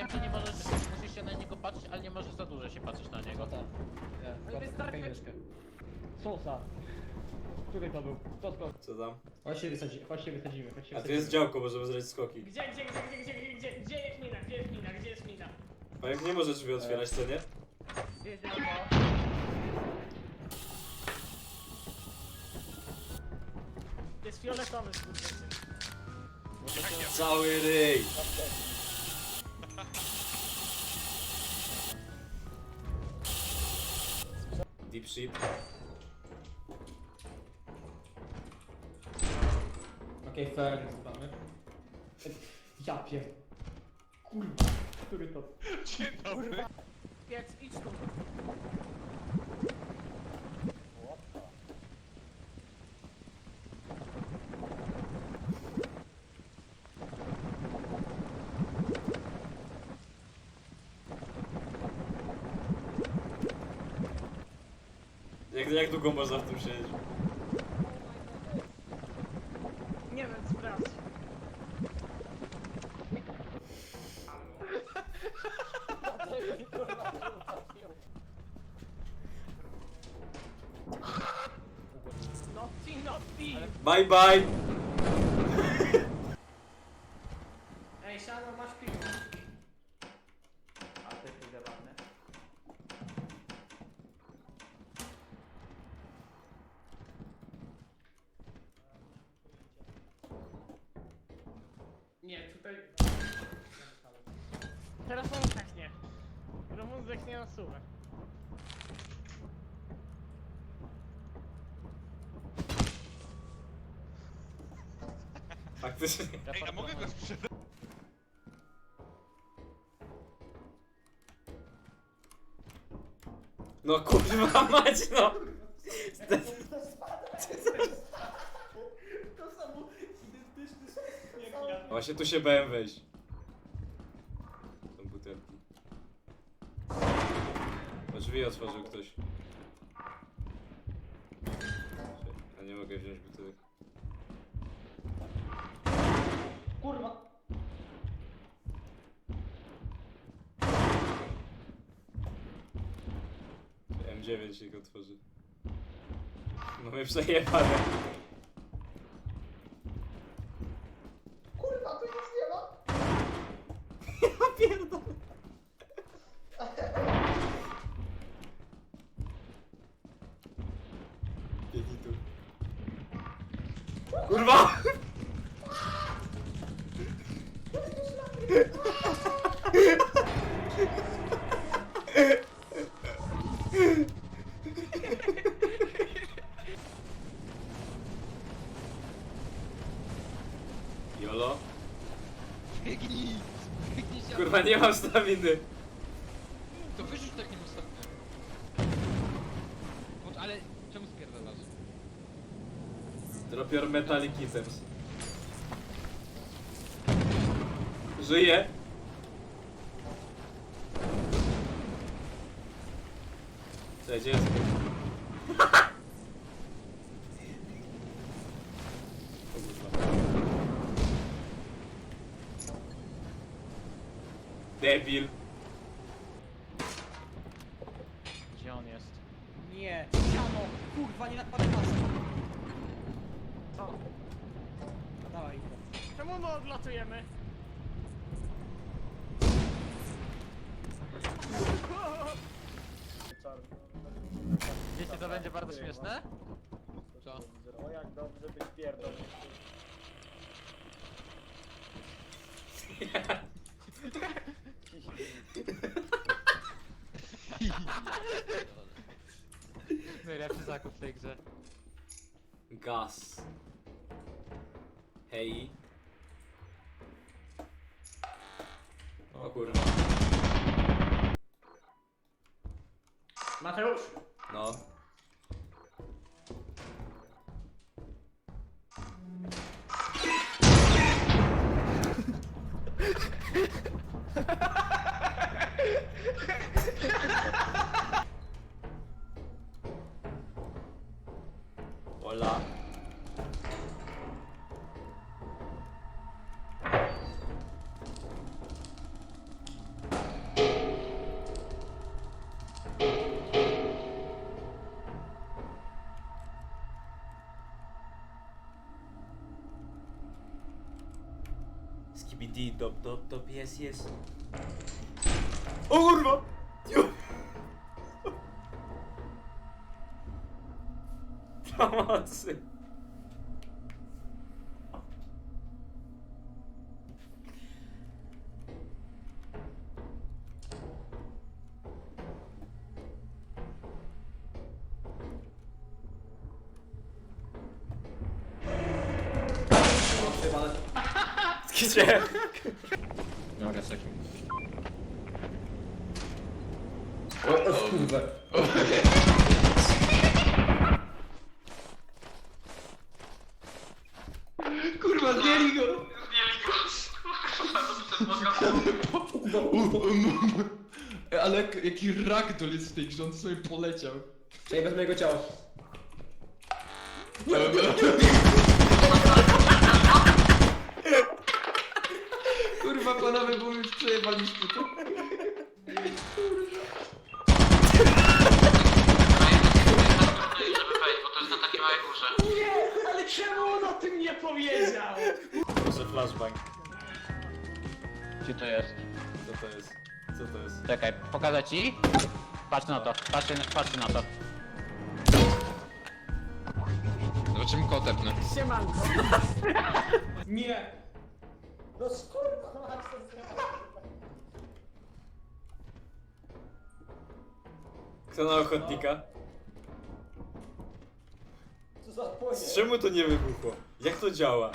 wiem, że nie możesz, musisz się na niego patrzeć, ale nie możesz za dużo się patrzeć na niego. Tak. Nie, No wystarczy- pieniążkę. Sosa. Który to był? Skąd? Co tam? Chodź się wysadzimy, chodź się wysadzimy, chodź się A tu wysadzimy. jest działko, możemy zrobić skoki. Gdzie, gdzie, gdzie, gdzie, gdzie, gdzie, gdzie jest mina, gdzie jest mina, gdzie jest mina? Pająk nie może drzwi otwierać, co nie? Gdzie jest działko? Jest fioletowy skurczysy. Cały ryj! Shit. Okej, fair, zbamy. Ja pier... Kurwa, który to? Piec, idź tu. Jak, jak długo można w tym siedzieć? Nie wiem, sprawdź. Naughty, naughty! Bye bye! Na suwę. Faktycznie. Ej, a mogę go sprzedać? No kurwa mać no! Właśnie tu się bałem wejść. Drzwi otworzył ktoś. Ja nie mogę wziąć butelek. Kurwa! M9 się go otworzy. Mamy przejebane. Tu. Kurwa! Jolo? Biegnij! Biegnij się! Kurwa, nie mam staminy. To wyrzuć takim. Bądź, ale? Drop your metallic items. Żyje. Cześć, jest? Debil. Gdzie on jest? Nie, siano! Kurwa, nie nakładaj masy! Czemu my odlatujemy? Wiecie, to będzie bardzo śmieszne? Co? O jak dobrze być pierdolony. Najlepszy zakup w tej grze. Gaz. Hej. O kurwa. Mateusz! No. Hola. Di dop dop dop jest jest. O kurwa! Ju. Pomocy. Gdzie? Mogę sobie. O, o kurwa. Kurwa, zdjęli go! Ale jak- jaki ragdoll jest w tej grze, on sobie poleciał. Czekaj, wezmę jego ciało. Kurwa, panowie, bo my już przejebaliśmy to. Nie, ale czemu on o tym nie powiedział? Proszę flashbang. Gdzie to jest? Co to jest? Co to jest? Czekaj, pokażę ci. Patrz na to, patrz, patrz na to. Zobaczymy kotepnę. Siemanko. Nie! No skurwa, Kto na ochotnika? Co za płonie? Z czemu to nie wybuchło? Jak to działa?